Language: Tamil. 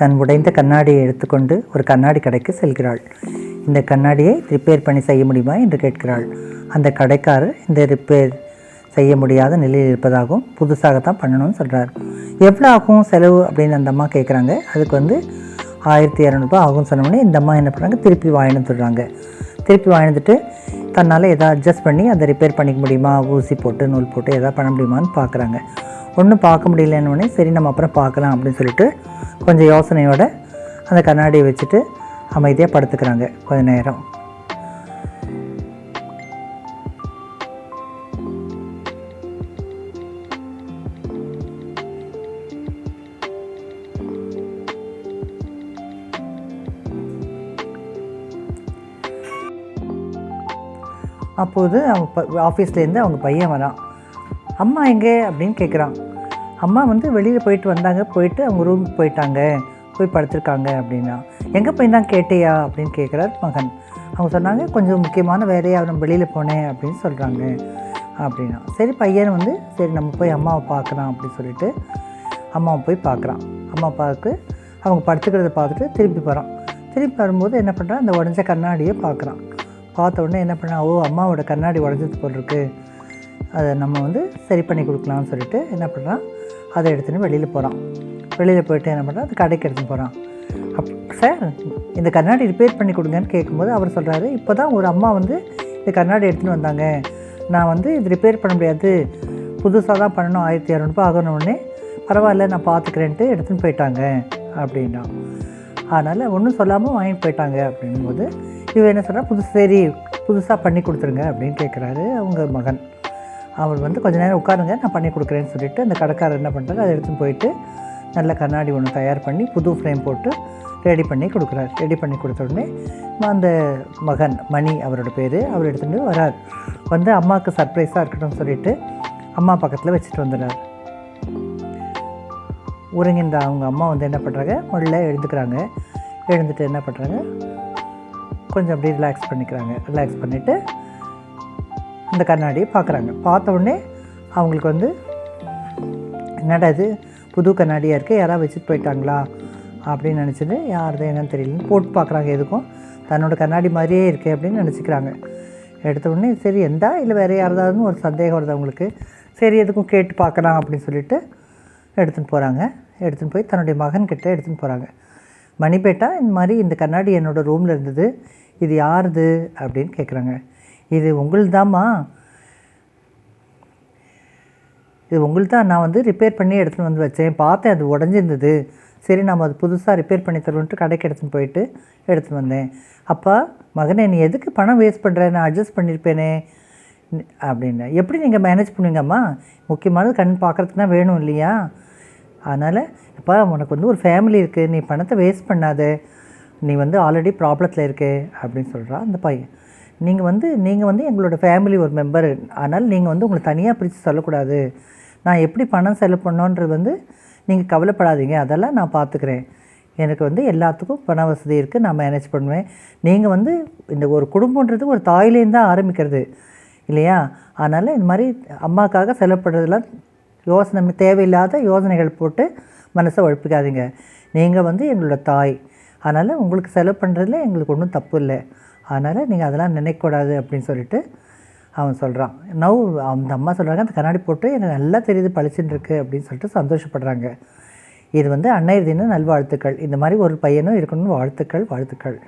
தன் உடைந்த கண்ணாடியை எடுத்துக்கொண்டு ஒரு கண்ணாடி கடைக்கு செல்கிறாள். இந்த கண்ணாடியை ரிப்பேர் பண்ணி செய்ய முடியுமா என்று கேட்கிறாள். அந்த கடைக்காரர் இந்த ரிப்பேர் செய்ய முடியாத நிலையில் இருப்பதாகவும் புதுசாகத்தான் பண்ணணும்னு சொல்கிறார் எவ்வளோ ஆகும் செலவு அப்படின்னு அந்த அம்மா கேட்குறாங்க அதுக்கு வந்து ஆயிரத்தி இரநூறுபா ஆகும்னு சொன்னோடனே இந்த அம்மா என்ன பண்ணுறாங்க திருப்பி வாங்கிட்டு சொல்கிறாங்க திருப்பி வாங்கிட்டு தன்னால் எதாவது அட்ஜஸ்ட் பண்ணி அதை ரிப்பேர் பண்ணிக்க முடியுமா? ஊசி போட்டு நூல் போட்டு எதாவது பண்ண முடியுமான்னு பார்க்குறாங்க ஒன்றும் பார்க்க முடியலன்னு சரி நம்ம அப்புறம் பார்க்கலாம் அப்படின்னு சொல்லிட்டு கொஞ்சம் யோசனையோட அந்த கண்ணாடியை வச்சுட்டு அமைதியாக படுத்துக்கிறாங்க கொஞ்ச நேரம். அப்போது அவங்க ப ஆஃபீஸ்லேருந்து அவங்க பையன் வரான். அம்மா எங்கே அப்படின்னு கேட்குறான். அம்மா வந்து வெளியில் போயிட்டு வந்தாங்க. போயிட்டு அவங்க ரூமுக்கு போயிட்டாங்க. போய் படுத்திருக்காங்க அப்படின்னா. எங்கே போய் தான் கேட்டியா அப்படின்னு கேட்குறார் மகன். அவங்க சொன்னாங்க கொஞ்சம் முக்கியமான வேலையாக நம்ம வெளியில் போனேன் அப்படின்னு சொல்கிறாங்க அப்படின்னா. சரி பையன் வந்து சரி நம்ம போய் அம்மாவை பார்க்கலாம் அப்படின்னு சொல்லிட்டு அம்மாவை போய் பார்க்குறான். அம்மா பார்க்க அவங்க படுத்துக்கிறத பார்த்துட்டு திருப்பி போகிறான் திருப்பி வரும்போது என்ன பண்ணுறான் அந்த உடஞ்ச கண்ணாடியை பார்க்குறான். பார்த்த உடனே என்ன பண்ணான் ஓ அம்மாவோட கண்ணாடி உடஞ்சது போல் இருக்குது அதை நம்ம வந்து சரி பண்ணி கொடுக்கலாம்னு சொல்லிட்டு என்ன பண்ணுறான்? அதை எடுத்துன்னு வெளியில் போகிறான். வெளியில் போயிட்டு என்ன பண்ணுறான்? அது கடைக்கு எடுத்துன்னு போகிறான். அப் சார் இந்த கண்ணாடி ரிப்பேர் பண்ணி கொடுங்கன்னு கேட்கும்போது அவர் சொல்கிறாரு இப்போ தான் ஒரு அம்மா வந்து இந்த கண்ணாடி எடுத்துன்னு வந்தாங்க. நான் வந்து இது ரிப்பேர் பண்ண முடியாது. புதுசாக தான் பண்ணணும். ஆயிரத்தி இரநூறுபா ஆகணுன்னே பரவாயில்ல நான் பார்த்துக்கிறேன்ட்டு எடுத்துன்னு போயிட்டாங்க அப்படின்னா அதனால் ஒன்றும் சொல்லாமல் வாங்கிட்டு போயிட்டாங்க அப்படிங்கும்போது இவன் என்ன சொல்கிறா புதுசு சரி புதுசாக பண்ணி கொடுத்துருங்க அப்படின்னு கேட்குறாரு அவங்க மகன். அவர் வந்து கொஞ்ச நேரம் உட்காருங்க நான் பண்ணி கொடுக்குறேன்னு சொல்லிட்டு அந்த கடைக்காரர் என்ன பண்ணுறாரு அதை எடுத்துன்னு போயிட்டு நல்ல கண்ணாடி ஒன்று தயார் பண்ணி புது ஃப்ரேம் போட்டு ரெடி பண்ணி கொடுக்குறாரு. ரெடி பண்ணி கொடுத்த உடனே அந்த மகன் மணி அவரோட பேர் அவர் எடுத்துகிட்டு வரார். வந்து அம்மாவுக்கு சர்ப்ரைஸாக இருக்கட்டும்னு சொல்லிட்டு அம்மா பக்கத்தில் வச்சுட்டு வந்துடுறாரு. உறங்கின்ற அவங்க அம்மா வந்து என்ன பண்ணுறாங்க முதல்ல எழுந்துக்கிறாங்க. எழுந்துட்டு என்ன பண்ணுறாங்க கொஞ்சம் அப்படியே ரிலாக்ஸ் பண்ணிக்கிறாங்க. ரிலாக்ஸ் பண்ணிவிட்டு அந்த கண்ணாடியை பார்க்குறாங்க. பார்த்த உடனே அவங்களுக்கு வந்து என்னடா இது? புது கண்ணாடியாக இருக்குது யாராவது வச்சுட்டு போயிட்டாங்களா? அப்படின்னு நினச்சிட்டு யாருது என்னன்னு தெரியலன்னு போட்டு பார்க்குறாங்க எதுக்கும். தன்னோட கண்ணாடி மாதிரியே இருக்கே அப்படின்னு நினச்சிக்கிறாங்க. எடுத்த உடனே சரி எந்தா இல்லை வேறு யாராவதுன்னு ஒரு சந்தேகம் வருது அவங்களுக்கு. சரி எதுக்கும் கேட்டு பார்க்கலாம் அப்படின்னு சொல்லிட்டு எடுத்துன்னு போகிறாங்க எடுத்துன்னு போய் தன்னுடைய மகன்கிட்ட எடுத்துன்னு போகிறாங்க மணிப்பேட்டா இந்த மாதிரி இந்த கண்ணாடி என்னோடய ரூமில் இருந்தது. இது யாருது? அப்படின்னு கேட்குறாங்க இது உங்களுதாம்மா. இது உங்களுக்கு தான் நான் வந்து ரிப்பேர் பண்ணி எடுத்துகிட்டு வந்து வச்சேன். பார்த்தேன் அது உடஞ்சிருந்தது. சரி நம்ம அது புதுசாக ரிப்பேர் பண்ணி தருவோன்ட்டு கடைக்கு எடுத்துன்னு போயிட்டு எடுத்துன்னு வந்தேன். அப்பா மகனே நீ எதுக்கு பணம் வேஸ்ட் பண்ணுற நான் அட்ஜஸ்ட் பண்ணியிருப்பேனே அப்படின்னு. எப்படி நீங்கள் மேனேஜ் பண்ணுவீங்கம்மா? முக்கியமானது கண் பார்க்குறதுக்குனா வேணும் இல்லையா? அதனால் இப்போ உனக்கு வந்து ஒரு ஃபேமிலி இருக்குது நீ பணத்தை வேஸ்ட் பண்ணாத. நீ வந்து ஆல்ரெடி ப்ராப்ளத்தில் இருக்கே. அப்படின்னு சொல்கிறா அந்த பையன். நீங்கள் வந்து நீங்கள் வந்து எங்களோட ஃபேமிலி ஒரு மெம்பர் அதனால் நீங்கள் வந்து உங்களை தனியாக பிரித்து சொல்லக்கூடாது. நான் எப்படி பணம் செலவு பண்ணோன்றது வந்து நீங்கள் கவலைப்படாதீங்க. அதெல்லாம் நான் பார்த்துக்கிறேன் எனக்கு வந்து எல்லாத்துக்கும் பண வசதி இருக்குது நான் மேனேஜ் பண்ணுவேன். நீங்கள் வந்து இந்த ஒரு குடும்பன்றது ஒரு தாயிலேருந்து தான் ஆரம்பிக்கிறது. இல்லையா? அதனால் இந்த மாதிரி அம்மாக்காக செலவு பண்ணுறதெல்லாம் யோசனை தேவையில்லாத யோசனைகள் போட்டு மனசை உழப்பிக்காதீங்க நீங்கள் வந்து எங்களோட தாய். அதனால் உங்களுக்கு செலவு பண்ணுறதுல எங்களுக்கு ஒன்றும் தப்பு இல்லை. அதனால் நீங்கள் அதெல்லாம் நினைக்கக்கூடாது அப்படின்னு சொல்லிட்டு அவன் சொல்கிறான் நவ் அந்த அம்மா சொல்கிறாங்க அந்த கண்ணாடி போட்டு எனக்கு நல்லா தெரியுது பளிச்சுன்னு இருக்குது அப்படின்னு சொல்லிட்டு சந்தோஷப்படுறாங்க. இது வந்து அன்னையர் தின நல்வாழ்த்துக்கள். இந்த மாதிரி ஒரு பையனும் இருக்கணும்னு வாழ்த்துக்கள் வாழ்த்துக்கள்.